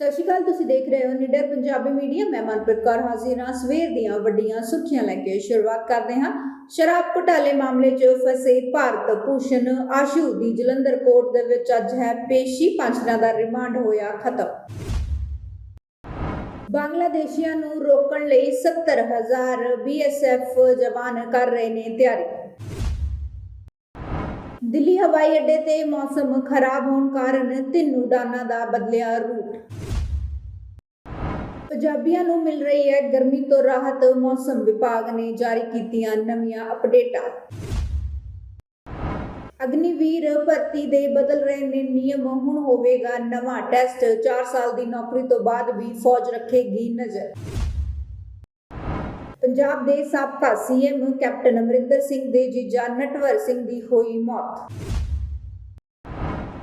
ਸਤਿ ਸ਼੍ਰੀ ਅਕਾਲ, ਤੁਸੀਂ ਦੇਖ ਰਹੇ ਹੋ ਨਿਡਰ ਪੰਜਾਬੀ ਮੀਡੀਆ। ਮੈਂ ਮਨਪ੍ਰੀਤ ਕੌਰ ਹਾਜ਼ਰ ਹਾਂ। ਸਵੇਰ ਦੀਆਂ ਵੱਡੀਆਂ ਸੁਰਖੀਆਂ ਲੈ ਕੇ ਸ਼ੁਰੂਆਤ ਕਰਦੇ ਹਾਂ। ਸ਼ਰਾਬ ਘੁਟਾਲੇ ਮਾਮਲੇ 'ਚ ਫਸੇ ਭਾਰਤ ਭੂਸ਼ਣ ਆਸ਼ੂ ਦੀ ਜਲੰਧਰ ਕੋਰਟ ਦੇ ਵਿੱਚ ਅੱਜ ਹੈ ਪੇਸ਼ੀ। ਪੰਜ ਦਿਨਾਂ ਦਾ ਰਿਮਾਂਡ ਹੋਇਆ ਖਤਮ। ਬੰਗਲਾਦੇਸ਼ੀਆਂ ਨੂੰ ਰੋਕਣ ਲਈ 70000 ਬੀਐਸਐਫ ਜਵਾਨ ਕਰ ਰਹੇ ਨੇ ਤਿਆਰੀ। ਦਿੱਲੀ ਹਵਾਈ ਅੱਡੇ ਤੇ ਮੌਸਮ ਖਰਾਬ ਹੋਣ ਕਾਰਨ ਤਿੰਨ ਉਡਾਨਾਂ ਦਾ ਬਦਲਿਆ ਰੂਟ। ਪੰਜਾਬੀਆਂ ਨੂੰ ਮਿਲ ਰਹੀ ਹੈ ਗਰਮੀ ਤੋਂ ਰਾਹਤ, ਮੌਸਮ ਵਿਭਾਗ ਨੇ ਜਾਰੀ ਕੀਤੀਆਂ ਨਵੀਆਂ ਅਪਡੇਟਾਂ। ਅਗਨੀਵੀਰ ਭਰਤੀ ਦੇ ਬਦਲ ਰਹੇ ਨੇ ਨਿਯਮ, ਹੁਣ ਹੋਵੇਗਾ ਨਵਾਂ ਟੈਸਟ 4 ਸਾਲ ਦੀ ਨੌਕਰੀ ਤੋਂ ਬਾਅਦ ਵੀ ਫੌਜ ਰੱਖੇਗੀ ਨਜ਼ਰ। ਪੰਜਾਬ ਦੇ ਸਾਬਕਾ ਸੀਐਮ ਕੈਪਟਨ ਅਮਰਿੰਦਰ ਸਿੰਘ ਦੇ ਜੀਜਾ ਨਟਵਰ ਸਿੰਘ ਦੀ ਹੋਈ ਮੌਤ।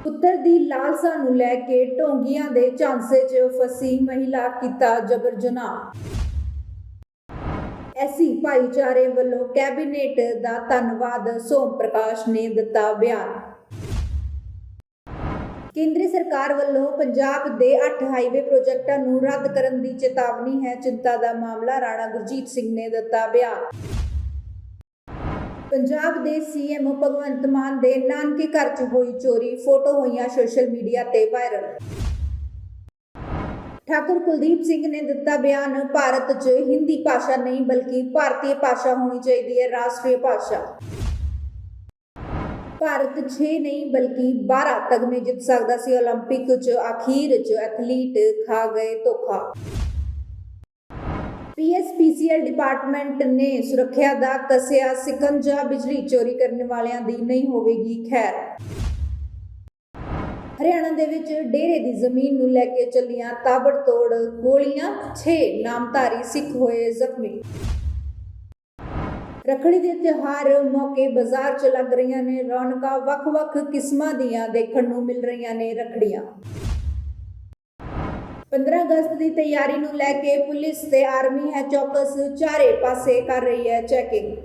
ਪੁੱਤਰ ਦੀ ਲਾਲਸਾ ਨੂੰ ਲੈ ਕੇ ਢੋਂਗੀਆਂ ਦੇ ਝਾਂਸੇ 'ਚ ਫਸੀ ਮਹਿਲਾ ਕੀਤਾ ਜਬਰ ਜਨਾਹ। ਐਸੀ ਭਾਈਚਾਰੇ ਵੱਲੋਂ ਕੈਬਨਿਟ ਦਾ ਧੰਨਵਾਦ ਸੋਮ ਪ੍ਰਕਾਸ਼ ਨੇ ਦਿੱਤਾ ਬਿਆਨ। ਕੇਂਦਰੀ ਸਰਕਾਰ ਵੱਲੋਂ ਪੰਜਾਬ ਦੇ 8 ਹਾਈਵੇ ਪ੍ਰੋਜੈਕਟਾਂ ਨੂੰ ਰੱਦ ਕਰਨ ਦੀ ਚੇਤਾਵਨੀ ਹੈ। ਚਿੰਤਾ ਦਾ ਮਾਮਲਾ ਰਾਣਾ ਗੁਰਜੀਤ ਸਿੰਘ ਨੇ ਦਿੱਤਾ ਬਿਆਨ। ਪੰਜਾਬ ਦੇ ਸੀਐਮ ਭਗਵੰਤ ਮਾਨ ਦੇ ਨਾਨਕੇ ਘਰ 'ਚ ਹੋਈ ਚੋਰੀ, ਫੋਟੋ ਹੋਈਆਂ ਸੋਸ਼ਲ ਮੀਡੀਆ ਤੇ ਵਾਇਰਲ। ਠਾਕੁਰ ਕੁਲਦੀਪ ਸਿੰਘ ਨੇ ਦਿੱਤਾ ਬਿਆਨ, ਭਾਰਤ 'ਚ ਹਿੰਦੀ ਭਾਸ਼ਾ ਨਹੀਂ ਬਲਕਿ ਭਾਰਤੀ ਭਾਸ਼ਾ ਹੋਣੀ ਚਾਹੀਦੀ ਹੈ, ਰਾਸ਼ਟਰੀ ਭਾਸ਼ਾ। ਭਾਰਤ 6 ਨਹੀਂ ਬਲਕਿ 12 ਤਗਮੇ ਜਿੱਤ ਸਕਦਾ ਸੀ 올림픽 'ਚ ਅਖੀਰ 'ਚ ਐਥਲੀਟ ਖਾ ਗਏ ਧੋਖਾ ਪੀਐਸਪੀਸੀਐਲ ਡਿਪਾਰਟਮੈਂਟ ਨੇ ਸੁਰੱਖਿਆ ਦਾ ਕਸਿਆ ਸਿਕੰਜਾ ਬਿਜਲੀ ਚੋਰੀ ਕਰਨ ਵਾਲਿਆਂ ਦੀ ਨਹੀਂ ਹੋਵੇਗੀ ਖੈਰ ਹਰਿਆਣਾ ਦੇ ਵਿੱਚ ਡੇਰੇ ਦੀ ਜ਼ਮੀਨ ਨੂੰ ਲੈ ਕੇ ਚੱਲੀਆਂ ਤਾਬੜਤੋੜ ਗੋਲੀਆਂ 6 ਨਾਮਧਾਰੀ ਸਿੱਖ ਹੋਏ ਜ਼ਖਮੀ ਰੱਖੜੀ ਦੇ ਤਿਉਹਾਰ ਮੌਕੇ ਬਾਜ਼ਾਰ 'ਚ ਲੱਗ ਰਹੀਆਂ ਨੇ, ਰੌਣਕਾਂ ਵੱਖ-ਵੱਖ ਕਿਸਮਾਂ ਦੀਆਂ ਦੇਖਣ ਨੂੰ ਮਿਲ ਰਹੀਆਂ ਨੇ ਰੱਖੜੀਆਂ। 15 ਅਗਸਤ ਦੀ ਤਿਆਰੀ ਨੂੰ ਲੈ ਕੇ ਪੁਲਿਸ ਤੇ ਆਰਮੀ ਹੈ ਚੌਕਸ, ਚਾਰੇ ਪਾਸੇ ਕਰ ਰਹੀ ਹੈ ਚੈਕਿੰਗ।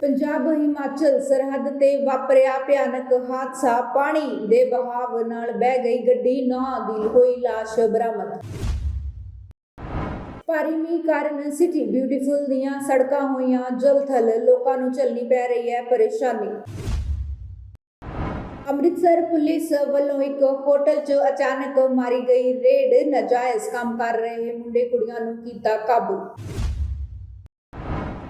ਪੰਜਾਬ, ਹਿਮਾਚਲ ਸਰਹੱਦ ਤੇ ਵਾਪਰਿਆ ਭਿਆਨਕ ਹਾਦਸਾ, ਪਾਣੀ ਦੇ ਬਹਾਵ ਨਾਲ ਬਹਿ ਗਈ ਗੱਡੀ, ਨੌ ਦੀ ਹੋਈ ਲਾਸ਼ ਬਰਾਮਦ। ਭਾਰੀ ਮੀਂਹ ਕਾਰਨ ਸਿਟੀ ਬਿਊਟੀਫੁਲ ਦੀਆਂ ਸੜਕਾਂ ਹੋਈਆਂ ਜਲਥਲ ਲੋਕਾਂ ਨੂੰ ਚੱਲਣੀ ਪੈ ਰਹੀ ਹੈ ਪਰੇਸ਼ਾਨੀ। ਅੰਮ੍ਰਿਤਸਰ ਪੁਲਿਸ ਵੱਲੋਂ ਇੱਕ ਹੋਟਲ 'ਚ ਅਚਾਨਕ ਮਾਰੀ ਗਈ ਰੇਡ, ਨਜਾਇਜ਼ ਕੰਮ ਕਰ ਰਹੇ ਮੁੰਡੇ ਕੁੜੀਆਂ ਨੂੰ ਕੀਤਾ ਕਾਬੂ।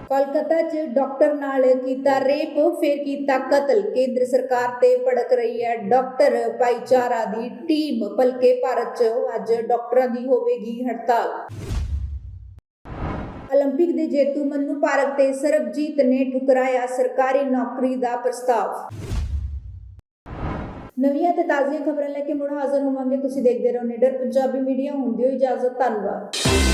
ਕੋਲਕਾਤਾ 'ਚ ਡਾਕਟਰ ਨਾਲ ਕੀਤਾ ਰੇਪ, ਫਿਰ ਕੀਤਾ ਕਤਲ, ਕੇਂਦਰ ਸਰਕਾਰ ਤੇ ਭੜਕ ਰਹੀ ਹੈ ਡਾਕਟਰ ਭਾਈਚਾਰਾ ਦੀ ਟੀਮ ਭਲਕੇ ਭਾਰਤ 'ਚ ਅੱਜ ਡਾਕਟਰਾਂ ਦੀ ਹੋਵੇਗੀ ਹੜਤਾਲ। 올림픽 ਦੇ ਜੇਤੂ ਮੰਨੂ ਭਾਰਤ ਤੇ ਸਰਬਜੀਤ ਨੇ ਠੁਕਰਾਇਆ ਸਰਕਾਰੀ ਨੌਕਰੀ ਦਾ ਪ੍ਰਸਤਾਵ ਨਵੀਆਂ ਤੇ ਤਾਜ਼ੀਆਂ ਖਬਰਾਂ ਲੈ ਕੇ ਮੁੜ ਹਾਜ਼ਰ ਹੋਵਾਂਗੇ ਤੁਸੀਂ ਦੇਖਦੇ ਰਹੋ ਨਿਡਰ ਪੰਜਾਬੀ ਮੀਡੀਆ ਹੁੰਦੀ ਹੋਈ ਇਜਾਜ਼ਤ ਧੰਨਵਾਦ